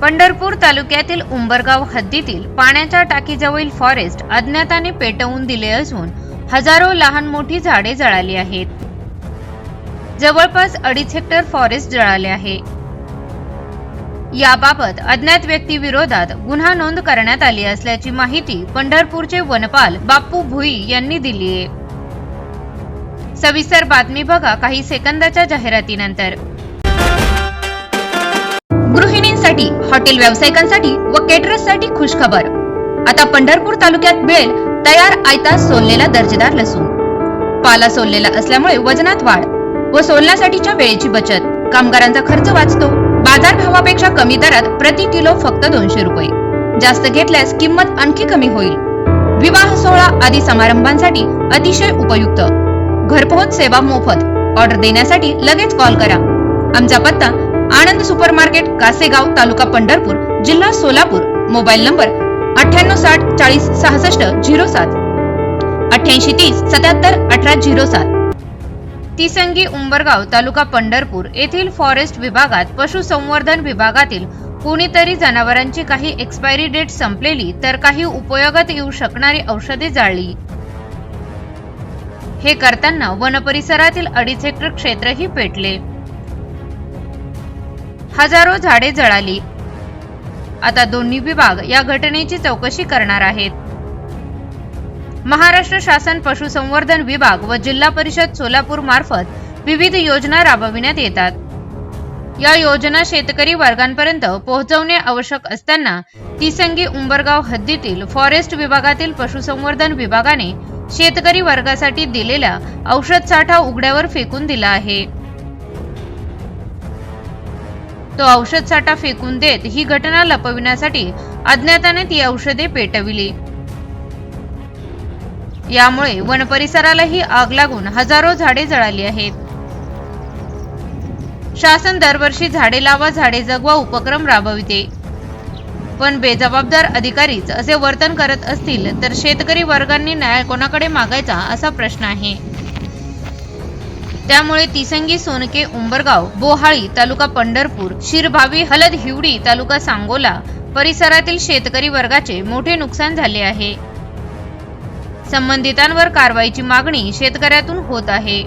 पंढरपूर तालुक्यातील उंबरगाव हद्दीतील पाण्याच्या टाकीजवळील फॉरेस्ट अज्ञाताने पेटवून दिले असून हजारो लहान मोठी झाडे जळाली आहेत. जवळपास अडीच हेक्टर फॉरेस्ट जळाले आहे. याबाबत अज्ञात व्यक्तीविरोधात गुन्हा नोंद करण्यात आली असल्याची माहिती पंढरपूरचे वनपाल बाप्पू भुई यांनी दिली आहे. सविस्तर बातमी बघा काही सेकंदाच्या जाहिरातीनंतर. गृहिणींसाठी हॉटेल व्यावसायिकांसाठी व केटरर्ससाठी खुशखबर. आता पंढरपूर तालुक्यात मिळेल तयार आयता सोललेला दर्जेदार लसूण. पाला सोललेला असल्यामुळे वजनात वाढ व सोलण्यासाठीच्या वेळेची बचत. कामगारांचा खर्च वाचतो. बाजार भावापेक्षा कमी दरात प्रति किलो फक्त दोनशे रुपये. जास्त घेतल्यास किंमत आणखी कमी होईल. विवाह सोहळा आदी समारंभांसाठी अतिशय उपयुक्त. घरपोहोच सेवा मोफत. ऑर्डर देण्यासाठी लगेच कॉल करा. आमचा पत्ता आनंद सुपर मार्केट कासेगाव तालुका पंढरपूर जिल्हा सोलापूर. मोबाईल नंबर अठ्ठ्याण्णव साठ चाळीस सहासष्ट झिरो सात. अठ्ठ्याऐंशी तीस सत्याहत्तर अठरा झिरो सात. तिसंगी उंबरगाव तालुका पंढरपूर येथील फॉरेस्ट विभागात पशुसंवर्धन विभागातील कुणीतरी जनावरांची काही एक्सपायरी डेट संपलेली तर काही उपयोगात येऊ शकणारी औषधे जाळली. हे करताना वनपरिसरातील अडीच हेक्टर क्षेत्रही पेटले. हजारो झाडे जळाली. आता दोन्ही विभाग या घटनेची चौकशी करणार आहेत. महाराष्ट्र शासन पशुसंवर्धन विभाग व जिल्हा परिषद सोलापूर मार्फत विविध योजना राबविण्यात येतात. या योजना शेतकरी वर्गांपर्यंत पोहोचवणे आवश्यक असताना तिसंगी उंबरगाव हद्दीतील फॉरेस्ट विभागातील पशुसंवर्धन विभागाने शेतकरी वर्गासाठी दिलेला औषध साठा उघड्यावर फेकून दिला आहे. तो औषध साठा फेकून देत ही घटना लपविण्यासाठी अज्ञाताने ती औषधे पेटविली. यामुळे वन परिसरालाही आग लागून हजारो झाडे जळाली आहेत. शासन दरवर्षी झाडे लावा झाडे जगवा उपक्रम राबविते. पण बेजबाबदार अधिकारीच असे वर्तन करत असतील तर शेतकरी वर्गांनी न्याय कोणाकडे मागायचा असा प्रश्न आहे. त्यामुळे तिसंगी सोनके उंबरगाव बोहाळी तालुका पंढरपूर शिरभावी हलद हिवडी तालुका सांगोला परिसरातील शेतकरी वर्गाचे मोठे नुकसान झाले आहे. संबंधितांवर कारवाईची मागणी शेतकऱ्यातून होत आहे.